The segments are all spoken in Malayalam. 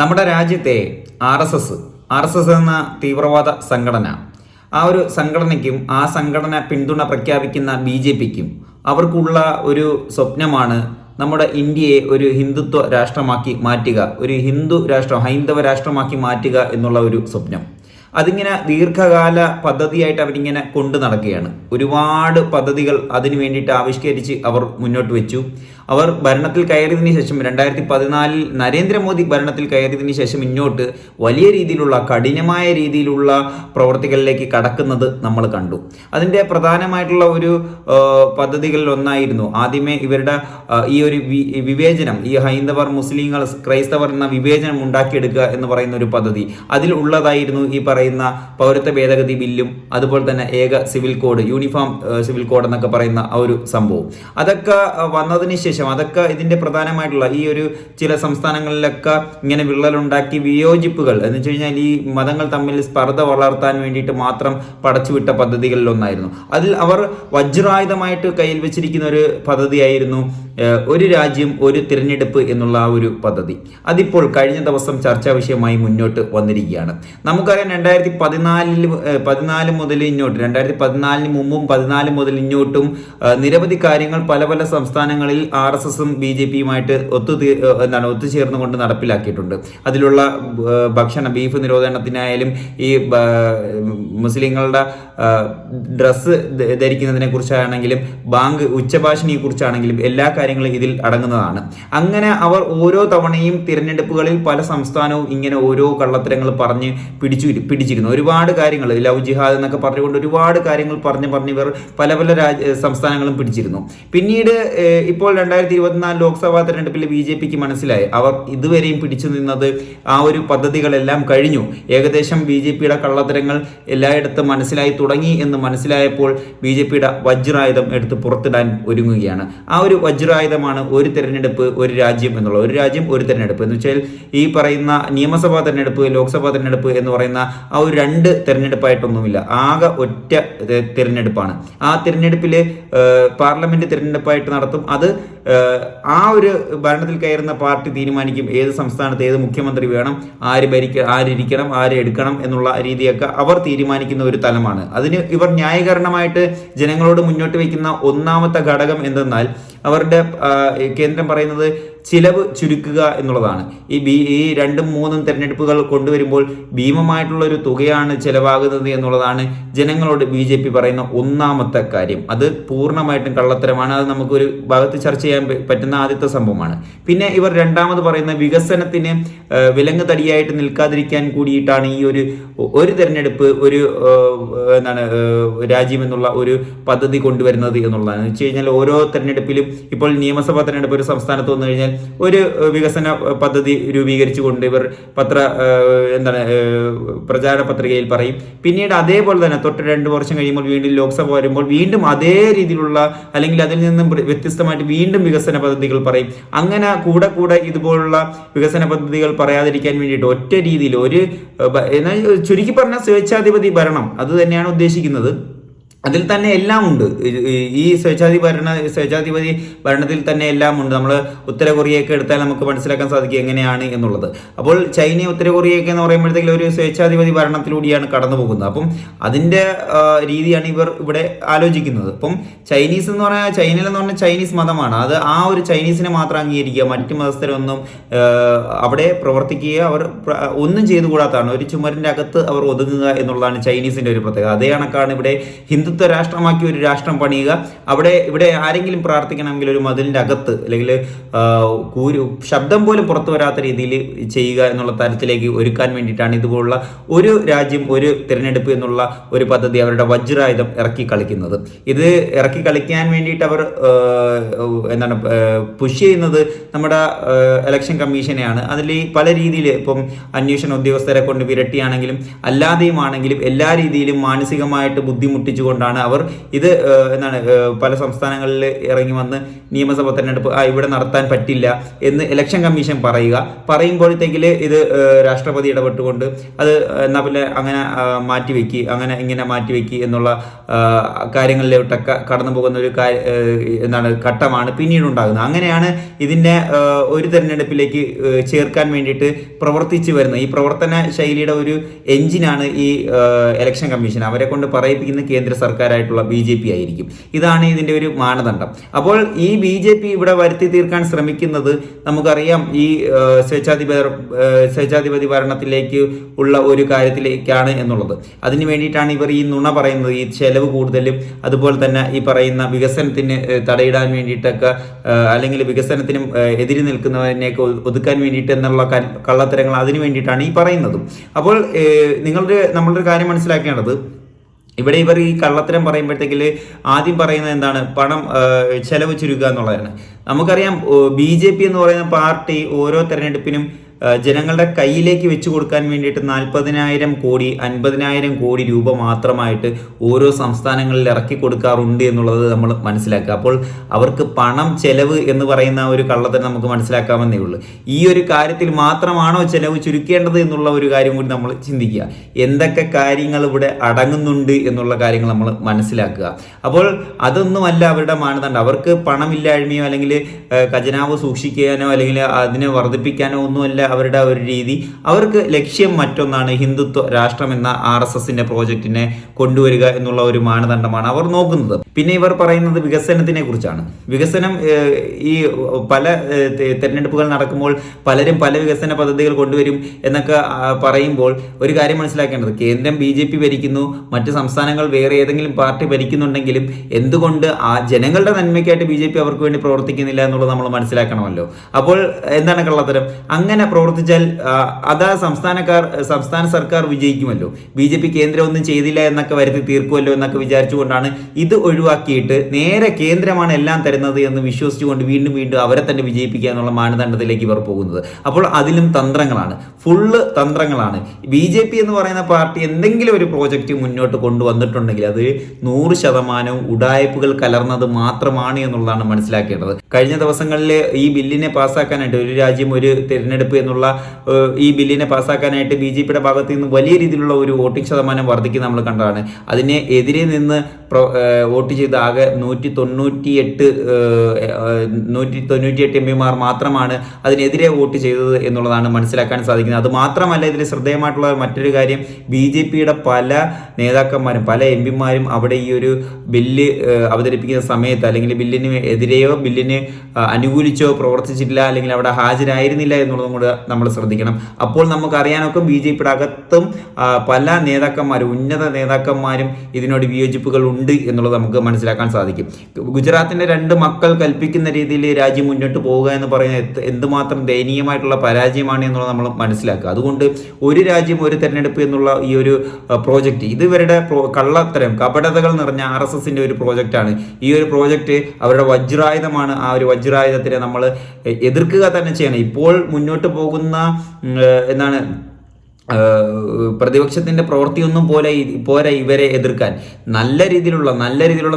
നമ്മുടെ രാജ്യത്തെ R S S R S S എന്ന തീവ്രവാദ സംഘടന. ആ ഒരു സംഘടനയ്ക്കും ആ സംഘടന പിന്തുണ പ്രഖ്യാപിക്കുന്ന ബി ജെ പിക്കും അവർക്കുള്ള ഒരു സ്വപ്നമാണ് നമ്മുടെ ഇന്ത്യയെ ഒരു ഹിന്ദുത്വ രാഷ്ട്രമാക്കി മാറ്റുക ഒരു ഹിന്ദു രാഷ്ട്രം ഹൈന്ദവ രാഷ്ട്രമാക്കി മാറ്റുക എന്നുള്ള ഒരു സ്വപ്നം. അതിങ്ങനെ ദീർഘകാല പദ്ധതിയായിട്ട് അവരിങ്ങനെ കൊണ്ടു നടക്കുകയാണ്. ഒരുപാട് പദ്ധതികൾ അതിനു വേണ്ടിയിട്ട് ആവിഷ്കരിച്ച് അവർ മുന്നോട്ട് വെച്ചു. അവർ ഭരണത്തിൽ കയറിയതിനു ശേഷം രണ്ടായിരത്തി പതിനാലിൽ നരേന്ദ്രമോദി ഭരണത്തിൽ കയറിയതിനു ശേഷം ഇങ്ങോട്ട് വലിയ രീതിയിലുള്ള കഠിനമായ രീതിയിലുള്ള പ്രവർത്തികളിലേക്ക് കടക്കുന്നത് നമ്മൾ കണ്ടു. അതിന്റെ പ്രധാനമായിട്ടുള്ള ഒരു പദ്ധതികളിൽ ഒന്നായിരുന്നു ആദ്യമേ ഇവരുടെ ഈ ഒരു വിവേചനം ഈ ഹൈന്ദവർ മുസ്ലിങ്ങൾ ക്രൈസ്തവർ എന്ന വിവേചനം ഉണ്ടാക്കിയെടുക്കുക എന്ന് പറയുന്ന ഒരു പദ്ധതി. അതിൽ ഉള്ളതായിരുന്നു ഈ പറയുന്ന പൗരത്വ ഭേദഗതി ബില്ലും അതുപോലെ തന്നെ ഏക civil code uniform civil code എന്നൊക്കെ പറയുന്ന ആ ഒരു സംഭവം. അതൊക്കെ വന്നതിന് ശേഷം അതൊക്കെ ഇതിന്റെ പ്രധാനമായിട്ടുള്ള ഈ ഒരു ചില സംസ്ഥാനങ്ങളിലൊക്കെ ഇങ്ങനെ വിള്ളലുണ്ടാക്കി വിയോജിപ്പുകൾ. എന്ന് വെച്ച് കഴിഞ്ഞാൽ ഈ മതങ്ങൾ തമ്മിൽ സ്പർദ്ധ വളർത്താൻ വേണ്ടിയിട്ട് മാത്രം പടച്ചുവിട്ട പദ്ധതികളിൽ ഒന്നായിരുന്നു അതിൽ അവർ വജ്രായുധമായിട്ട് കയ്യിൽ വെച്ചിരിക്കുന്ന ഒരു പദ്ധതിയായിരുന്നു ഒരു രാജ്യം ഒരു തിരഞ്ഞെടുപ്പ് എന്നുള്ള ആ ഒരു പദ്ധതി. അതിപ്പോൾ കഴിഞ്ഞ ദിവസം ചർച്ചാ വിഷയമായി മുന്നോട്ട് വന്നിരിക്കുകയാണ്. നമുക്കറിയാം രണ്ടായിരത്തി പതിനാലിൽ പതിനാല് മുതൽ ഇങ്ങോട്ട് രണ്ടായിരത്തി പതിനാലിന് മുമ്പും പതിനാല് മുതൽ ഇങ്ങോട്ടും നിരവധി കാര്യങ്ങൾ പല പല സംസ്ഥാനങ്ങളിൽ ആർ എസ് എസും ബി ജെ പിയുമായിട്ട് ഒത്തു എന്താണ് ഒത്തുചേർന്നുകൊണ്ട് നടപ്പിലാക്കിയിട്ടുണ്ട്. അതിലുള്ള ഭക്ഷണ ബീഫ് നിരോധനത്തിനായാലും ഈ മുസ്ലിങ്ങളുടെ ഡ്രസ്സ് ധരിക്കുന്നതിനെ കുറിച്ചാണെങ്കിലും ബാങ്ക് ഉച്ചഭാഷണിയെ കുറിച്ചാണെങ്കിലും എല്ലാ കാര്യങ്ങളും ഇതിൽ അടങ്ങുന്നതാണ്. അങ്ങനെ അവർ ഓരോ തവണയും തിരഞ്ഞെടുപ്പുകളിൽ പല സംസ്ഥാനവും ഇങ്ങനെ ഓരോ കള്ളത്തരങ്ങൾ പറഞ്ഞ് പിടിച്ചു പിടിച്ചിരുന്നു. ഒരുപാട് കാര്യങ്ങൾ ലവ് ജിഹാദ് എന്നൊക്കെ പറഞ്ഞുകൊണ്ട് ഒരുപാട് കാര്യങ്ങൾ പറഞ്ഞ് പറഞ്ഞ് ഇവർ പല പല രാജ്യ സംസ്ഥാനങ്ങളും പിടിച്ചിരുന്നു. പിന്നീട് ഇപ്പോൾ രണ്ടായിരത്തി ഇരുപത്തിനാല് ലോക്സഭാ തെരഞ്ഞെടുപ്പിൽ ബി ജെ പിക്ക് മനസ്സിലായി. അവർ ഇതുവരെയും പിടിച്ചു നിന്നത് ആ ഒരു പദ്ധതികളെല്ലാം കഴിഞ്ഞു. ഏകദേശം ബി ജെ പിയുടെ കള്ളത്തരങ്ങൾ എല്ലായിടത്തും മനസ്സിലായി തുടങ്ങി എന്ന് മനസ്സിലായപ്പോൾ ബി ജെ പിയുടെ വജ്രായുധം എടുത്ത് പുറത്തിടാൻ ഒരുങ്ങുകയാണ്. ആ ഒരു വജ്രായുധമാണ് ഒരു തെരഞ്ഞെടുപ്പ് ഒരു രാജ്യം എന്നുള്ളത്. ഒരു രാജ്യം ഒരു തെരഞ്ഞെടുപ്പ്. എന്ന് വെച്ചാൽ ഈ പറയുന്ന നിയമസഭാ തെരഞ്ഞെടുപ്പ് ലോക്സഭാ തെരഞ്ഞെടുപ്പ് എന്ന് പറയുന്ന ആ ഒരു രണ്ട് തെരഞ്ഞെടുപ്പായിട്ടൊന്നുമില്ല. ആകെ ഒറ്റ തെരഞ്ഞെടുപ്പാണ്. ആ തിരഞ്ഞെടുപ്പിൽ പാർലമെന്റ് തെരഞ്ഞെടുപ്പായിട്ട് നടത്തും. അത് ആ ഒരു ഭരണത്തിൽ കയറുന്ന പാർട്ടി തീരുമാനിക്കും. ഏത് സംസ്ഥാനത്ത് ഏത് മുഖ്യമന്ത്രി വേണം ആര് ഭരിക്ക ആരിരിക്കണം ആര് എടുക്കണം എന്നുള്ള രീതിയൊക്കെ അവർ തീരുമാനിക്കുന്ന ഒരു തലമാണ്. അതിന് ഇവർ ന്യായീകരണമായിട്ട് ജനങ്ങളോട് മുന്നോട്ട് വയ്ക്കുന്ന ഒന്നാമത്തെ ഘടകം എന്തെന്നാൽ അവരുടെ കേന്ദ്രം പറയുന്നത് ചിലവ് ചുരുക്കുക എന്നുള്ളതാണ്. ഈ ബി ഈ രണ്ടും മൂന്നും തെരഞ്ഞെടുപ്പുകൾ കൊണ്ടുവരുമ്പോൾ ഭീമമായിട്ടുള്ള ഒരു തുകയാണ് ചിലവാകുന്നത് എന്നുള്ളതാണ് ജനങ്ങളോട് ബി ജെ പി പറയുന്ന ഒന്നാമത്തെ കാര്യം. അത് പൂർണമായിട്ടും കള്ളത്തരമാണ്. അത് നമുക്കൊരു ഭാഗത്ത് ചർച്ച ചെയ്യാൻ പറ്റുന്ന ആദ്യത്തെ സംഭവമാണ്. പിന്നെ ഇവർ രണ്ടാമത് പറയുന്ന വികസനത്തിന് വിലങ്ങ് തടിയായിട്ട് നിൽക്കാതിരിക്കാൻ കൂടിയിട്ടാണ് ഈ ഒരു ഒരു തെരഞ്ഞെടുപ്പ് ഒരു എന്താണ് രാജ്യം എന്നുള്ള ഒരു പദ്ധതി കൊണ്ടുവരുന്നത് എന്നുള്ളതാണ്. എന്ന് വെച്ച് കഴിഞ്ഞാൽ ഓരോ തെരഞ്ഞെടുപ്പിലും ഇപ്പോൾ നിയമസഭാ തെരഞ്ഞെടുപ്പ് ഒരു സംസ്ഥാനത്ത് വന്നു കഴിഞ്ഞാൽ ഒരു വികസന പദ്ധതി രൂപീകരിച്ചുകൊണ്ട് ഇവർ പത്ര എന്താണ് പ്രചാരണ പത്രികയിൽ പറയും. പിന്നീട് അതേപോലെ തന്നെ തൊട്ട് രണ്ട് വർഷം കഴിയുമ്പോൾ വീണ്ടും ലോക്സഭ വരുമ്പോൾ വീണ്ടും അതേ രീതിയിലുള്ള അല്ലെങ്കിൽ അതിൽ നിന്നും വ്യത്യസ്തമായിട്ട് വീണ്ടും വികസന പദ്ധതികൾ പറയും. അങ്ങനെ കൂടെ കൂടെ ഇതുപോലുള്ള വികസന പദ്ധതികൾ പറയാതിരിക്കാൻ വേണ്ടിയിട്ട് ഒറ്റ രീതിയിൽ ഒരു എന്നാൽ ചുരുക്കി പറഞ്ഞ സ്വേച്ഛാധിപതി ഭരണം അത് തന്നെയാണ് ഉദ്ദേശിക്കുന്നത്. അതിൽ തന്നെ എല്ലാം ഉണ്ട്. ഈ- സ്വേച്ഛാധി ഭരണ സ്വേച്ഛാധിപതി ഭരണത്തിൽ തന്നെ എല്ലാം ഉണ്ട്. നമ്മൾ ഉത്തര കൊറിയയൊക്കെ എടുത്താൽ നമുക്ക് മനസ്സിലാക്കാൻ സാധിക്കും എങ്ങനെയാണ് എന്നുള്ളത്. അപ്പോൾ ചൈന ഉത്തര കൊറിയയൊക്കെ എന്ന് പറയുമ്പോഴത്തേക്കും ഒരു സ്വേച്ഛാധിപതി ഭരണത്തിലൂടെയാണ് കടന്നു പോകുന്നത്. അപ്പം അതിന്റെ രീതിയാണ് ഇവർ ഇവിടെ ആലോചിക്കുന്നത്. അപ്പം ചൈനീസ് എന്ന് പറഞ്ഞാൽ ചൈനയിൽ എന്ന് പറഞ്ഞാൽ ചൈനീസ് മതമാണ്. അത് ആ ഒരു ചൈനീസിനെ മാത്രം അംഗീകരിക്കുക മറ്റ് മതസ്ഥരൊന്നും അവിടെ പ്രവർത്തിക്കുക അവർ ഒന്നും ചെയ്തുകൂടാത്തതാണ്. ഒരു ചുമരിന്റെ അകത്ത് അവർ ഒതുങ്ങുക എന്നുള്ളതാണ് ചൈനീസിന്റെ ഒരു പ്രത്യേകത. അതേ കണക്കാണ് ഇവിടെ ഹിന്ദുത്വ രാഷ്ട്രമാക്കി ഒരു രാഷ്ട്രം പണിയുക. അവിടെ ഇവിടെ ആരെങ്കിലും പ്രാർത്ഥിക്കണമെങ്കിൽ ഒരു മതിലിന്റെ അകത്ത് അല്ലെങ്കിൽ കൂരു ശബ്ദം പോലും പുറത്തു വരാത്ത രീതിയിൽ ചെയ്യുക എന്നുള്ള തരത്തിലേക്ക് ഒരുക്കാൻ വേണ്ടിയിട്ടാണ് ഇതുപോലുള്ള ഒരു രാജ്യം ഒരു തിരഞ്ഞെടുപ്പ് എന്നുള്ള ഒരു പദ്ധതി അവരുടെ വജ്രായുധം ഇറക്കി കളിക്കുന്നത്. ഇത് ഇറക്കി കളിക്കാൻ വേണ്ടിയിട്ട് അവർ എന്താണ് പുഷ് ചെയ്യുന്നത് നമ്മുടെ ഇലക്ഷൻ കമ്മീഷനെയാണ്. അതിൽ പല രീതിയിൽ ഇപ്പം അന്വേഷണ ഉദ്യോഗസ്ഥരെ കൊണ്ട് വിരട്ടിയാണെങ്കിലും അല്ലാതെയും ആണെങ്കിലും എല്ലാ രീതിയിലും മാനസികമായിട്ട് ബുദ്ധിമുട്ടിച്ചുകൊണ്ടാണ് കൊണ്ടാണ് അവർ ഇത് എന്താണ് പല സംസ്ഥാനങ്ങളിൽ ഇറങ്ങി വന്ന് നിയമസഭ തെരഞ്ഞെടുപ്പ് ആ ഇവിടെ നടത്താൻ പറ്റില്ല എന്ന് ഇലക്ഷൻ കമ്മീഷൻ പറയുക. പറയുമ്പോഴത്തേക്കിൽ ഇത് രാഷ്ട്രപതി ഇടപെട്ടുകൊണ്ട് അത് എന്നാ പിന്നെ അങ്ങനെ മാറ്റിവെക്കി അങ്ങനെ ഇങ്ങനെ മാറ്റിവെക്കി എന്നുള്ള കാര്യങ്ങളിലോട്ടൊക്കെ കടന്നു പോകുന്ന ഒരു എന്താണ് ഘട്ടമാണ് പിന്നീട് ഉണ്ടാകുന്നത്. അങ്ങനെയാണ് ഇതിന്റെ ഒരു തെരഞ്ഞെടുപ്പിലേക്ക് ചേർക്കാൻ വേണ്ടിയിട്ട് പ്രവർത്തിച്ചു വരുന്നത്. ഈ പ്രവർത്തന ശൈലിയുടെ ഒരു എഞ്ചിനാണ് ഈ ഇലക്ഷൻ കമ്മീഷൻ അവരെ കൊണ്ട് പറയിപ്പിക്കുന്ന കേന്ദ്ര സർക്കാരായിട്ടുള്ള ബി ജെ പി ആയിരിക്കും. ഇതാണ് ഇതിന്റെ ഒരു മാനദണ്ഡം. അപ്പോൾ ഈ ബി ജെ പി ഇവിടെ വരുത്തി തീർക്കാൻ ശ്രമിക്കുന്നത് നമുക്കറിയാം ഈ ഏഹ്, സ്വേച്ഛാധിപ സ്വേച്ഛാധിപതി ഭരണത്തിലേക്ക് ഉള്ള ഒരു കാര്യത്തിലേക്കാണ് എന്നുള്ളത്. അതിന് വേണ്ടിയിട്ടാണ് ഇവർ ഈ നുണ പറയുന്നത് ഈ ചെലവ് കൂടുതലും അതുപോലെ തന്നെ ഈ പറയുന്ന വികസനത്തിന് തടയിടാൻ വേണ്ടിയിട്ടൊക്കെ അല്ലെങ്കിൽ വികസനത്തിനും എതിരി നിൽക്കുന്നതിനെയൊക്കെ ഒതുക്കാൻ വേണ്ടിയിട്ട് എന്നുള്ള കള്ളത്തരങ്ങൾ അതിന് വേണ്ടിയിട്ടാണ് ഈ പറയുന്നതും. അപ്പോൾ നിങ്ങളുടെ നമ്മളൊരു കാര്യം മനസ്സിലാക്കേണ്ടത് ഇവിടെ ഇവർ ഈ കള്ളത്തരം പറയുമ്പോഴത്തേക്കിൽ ആദ്യം പറയുന്നത് എന്താണ്? പണം ചെലവ് ചുരുക്കുക എന്നുള്ളതാണ്. നമുക്കറിയാം ബി ജെ പി എന്ന് പറയുന്ന പാർട്ടി ഓരോ തെരഞ്ഞെടുപ്പിനും ജനങ്ങളുടെ കയ്യിലേക്ക് വെച്ചു കൊടുക്കാൻ വേണ്ടിയിട്ട് നാൽപ്പതിനായിരം കോടി അൻപതിനായിരം കോടി രൂപ മാത്രമായിട്ട് ഓരോ സംസ്ഥാനങ്ങളിൽ ഇറക്കി കൊടുക്കാറുണ്ട് എന്നുള്ളത് നമ്മൾ മനസ്സിലാക്കുക. അപ്പോൾ അവർക്ക് പണം ചെലവ് എന്ന് പറയുന്ന ഒരു കള്ളത്തിന് നമുക്ക് മനസ്സിലാക്കാമെന്നേ ഉള്ളൂ. ഈ ഒരു കാര്യത്തിൽ മാത്രമാണോ ചെലവ് ചുരുക്കേണ്ടത് എന്നുള്ള ഒരു കാര്യം കൂടി നമ്മൾ ചിന്തിക്കുക. എന്തൊക്കെ കാര്യങ്ങൾ ഇവിടെ അടങ്ങുന്നുണ്ട് എന്നുള്ള കാര്യങ്ങൾ നമ്മൾ മനസ്സിലാക്കുക. അപ്പോൾ അതൊന്നുമല്ല അവരുടെ മാനദണ്ഡം. അവർക്ക് പണമില്ലായ്മയോ അല്ലെങ്കിൽ ഖജനാവ് സൂക്ഷിക്കാനോ അല്ലെങ്കിൽ അതിനെ വർദ്ധിപ്പിക്കാനോ ഒന്നുമല്ല അവരുടെ ഒരു രീതി. അവർക്ക് ലക്ഷ്യം മറ്റൊന്നാണ് ഹിന്ദുത്വ രാഷ്ട്രം എന്ന ആർ എസ് എസിന്റെ പ്രോജക്റ്റിനെ കൊണ്ടുവരിക എന്നുള്ള ഒരു മാനദണ്ഡമാണ് അവർ നോക്കുന്നത്. പിന്നെ ഇവർ പറയുന്നത് വികസനത്തിനെ കുറിച്ചാണ്. വികസനം ഈ പല തെരഞ്ഞെടുപ്പുകൾ നടക്കുമ്പോൾ പലരും പല വികസന പദ്ധതികൾ കൊണ്ടുവരും എന്നൊക്കെ പറയുമ്പോൾ ഒരു കാര്യം മനസ്സിലാക്കേണ്ടത്. കേന്ദ്രം ബി ജെ പി ഭരിക്കുന്നു മറ്റ് സംസ്ഥാനങ്ങൾ വേറെ ഏതെങ്കിലും പാർട്ടി ഭരിക്കുന്നുണ്ടെങ്കിലും എന്തുകൊണ്ട് ആ ജനങ്ങളുടെ നന്മയ്ക്കായിട്ട് ബി ജെ പി അവർക്ക് വേണ്ടി പ്രവർത്തിക്കുന്നില്ല എന്നുള്ളത് നമ്മൾ മനസ്സിലാക്കണമല്ലോ. അപ്പോൾ എന്താണ് കള്ളത്തരം? അങ്ങനെ പ്രവർത്തിച്ചാൽ അത് സംസ്ഥാനക്കാർ സംസ്ഥാന സർക്കാർ വിജയിക്കുമല്ലോ. ബി ജെ പി കേന്ദ്രം ഒന്നും ചെയ്തില്ല എന്നൊക്കെ വരുത്തി തീർക്കുമല്ലോ എന്നൊക്കെ വിചാരിച്ചുകൊണ്ടാണ് ഇത് ഒഴിവാക്കിയിട്ട് നേരെ കേന്ദ്രമാണ് എല്ലാം തരുന്നത് എന്ന് വിശ്വസിച്ചുകൊണ്ട് വീണ്ടും വീണ്ടും അവരെ തന്നെ വിജയിപ്പിക്കുക എന്നുള്ള മാനദണ്ഡത്തിലേക്ക് ഇവർ പോകുന്നത്. അപ്പോൾ അതിലും തന്ത്രങ്ങളാണ്. ഫുള്ള് തന്ത്രങ്ങളാണ്. ബി ജെ പി എന്ന് പറയുന്ന പാർട്ടി എന്തെങ്കിലും ഒരു പ്രോജക്റ്റ് മുന്നോട്ട് കൊണ്ടുവന്നിട്ടുണ്ടെങ്കിൽ അത് നൂറ് ശതമാനവും ഉടായ്പകൾ കലർന്നത് മാത്രമാണ് എന്നുള്ളതാണ് മനസ്സിലാക്കേണ്ടത്. കഴിഞ്ഞ ദിവസങ്ങളിൽ ഈ ബില്ലിനെ പാസ്സാക്കാനായിട്ട് ഒരു രാജ്യം ഒരു തിരഞ്ഞെടുപ്പ് എന്നുള്ള ഈ ബില്ലിനെ പാസ്സാക്കാനായിട്ട് ബി ജെ പിയുടെ ഭാഗത്ത് നിന്ന് വലിയ രീതിയിലുള്ള ഒരു വോട്ടിംഗ് ശതമാനം വർദ്ധിക്കുന്ന നമ്മൾ കണ്ടതാണ്. അതിനെ എതിരെ നിന്ന് വോട്ട് ചെയ്ത ആകെ നൂറ്റി തൊണ്ണൂറ്റി എട്ട് നൂറ്റി തൊണ്ണൂറ്റി എട്ട് എം പിമാർ മാത്രമാണ് അതിനെതിരെ വോട്ട് ചെയ്തത് എന്നുള്ളതാണ് മനസ്സിലാക്കാൻ സാധിക്കുന്നത്. അത് മാത്രമല്ല ഇതിൽ ശ്രദ്ധേയമായിട്ടുള്ള മറ്റൊരു കാര്യം ബി ജെ പിയുടെ പല നേതാക്കന്മാരും പല എം പിമാരും അവിടെ ഈ ഒരു ബില്ല് അവതരിപ്പിക്കുന്ന സമയത്ത് അല്ലെങ്കിൽ ബില്ലിന് എതിരെയോ ബില്ലിന് അനുകൂലിച്ചോ പ്രവർത്തിച്ചിട്ടില്ല അല്ലെങ്കിൽ അവിടെ ഹാജരായിരുന്നില്ല എന്നുള്ളതും കൂടെ നമ്മൾ ശ്രദ്ധിക്കണം. അപ്പോൾ നമുക്കറിയാനൊക്കെ ബി ജെ പിയുടെ അകത്തും പല നേതാക്കന്മാരും ഉന്നത നേതാക്കന്മാരും ഇതിനോട് വിയോജിപ്പുകൾ ഉണ്ട് എന്നുള്ളത് നമുക്ക് മനസ്സിലാക്കാൻ സാധിക്കും. ഗുജറാത്തിന്റെ രണ്ട് മക്കൾ കൽപ്പിക്കുന്ന രീതിയിൽ രാജ്യം മുന്നോട്ട് പോവുക എന്ന് പറയുന്നത് എന്തുമാത്രം ദയനീയമായിട്ടുള്ള പരാജയമാണ് എന്നുള്ളത് നമ്മൾ മനസ്സിലാക്കുക. അതുകൊണ്ട് ഒരു രാജ്യം ഒരു തെരഞ്ഞെടുപ്പ് എന്നുള്ള ഈ ഒരു പ്രോജക്റ്റ് ഇത് ഇവരുടെ കള്ളത്തരം കപടതകൾ നിറഞ്ഞ ആർ എസ് എസിന്റെ ഒരു പ്രോജക്റ്റാണ്. ഈ ഒരു പ്രോജക്റ്റ് അവരുടെ വജ്രായുധമാണ്. ആ ഒരു വജ്രായുധത്തിനെ നമ്മൾ എതിർക്കുക തന്നെ ചെയ്യണം. ഇപ്പോൾ മുന്നോട്ട് പോകുന്ന ഏഹ്, എന്താണ് പ്രതിപക്ഷത്തിന്റെ പ്രവൃത്തിയൊന്നും പോലെ പോരാ ഇവരെ എതിർക്കാൻ. നല്ല രീതിയിലുള്ള നല്ല രീതിയിലുള്ള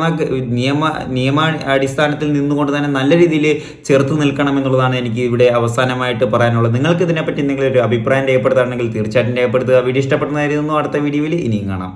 നിയമ നിയമ അടിസ്ഥാനത്തിൽ നിന്നുകൊണ്ട് തന്നെ നല്ല രീതിയിൽ ചേർത്ത് നിൽക്കണം എന്നുള്ളതാണ് എനിക്ക് ഇവിടെ അവസാനമായിട്ട് പറയാനുള്ളത്. നിങ്ങൾക്ക് ഇതിനെപ്പറ്റി എന്തെങ്കിലും ഒരു അഭിപ്രായം രേഖപ്പെടുത്തുകയാണെങ്കിൽ തീർച്ചയായിട്ടും രേഖപ്പെടുത്തുക. വീഡിയോ ഇഷ്ടപ്പെടുന്നതായിരുന്നു അടുത്ത വീഡിയോയിൽ ഇനിയും കാണാം.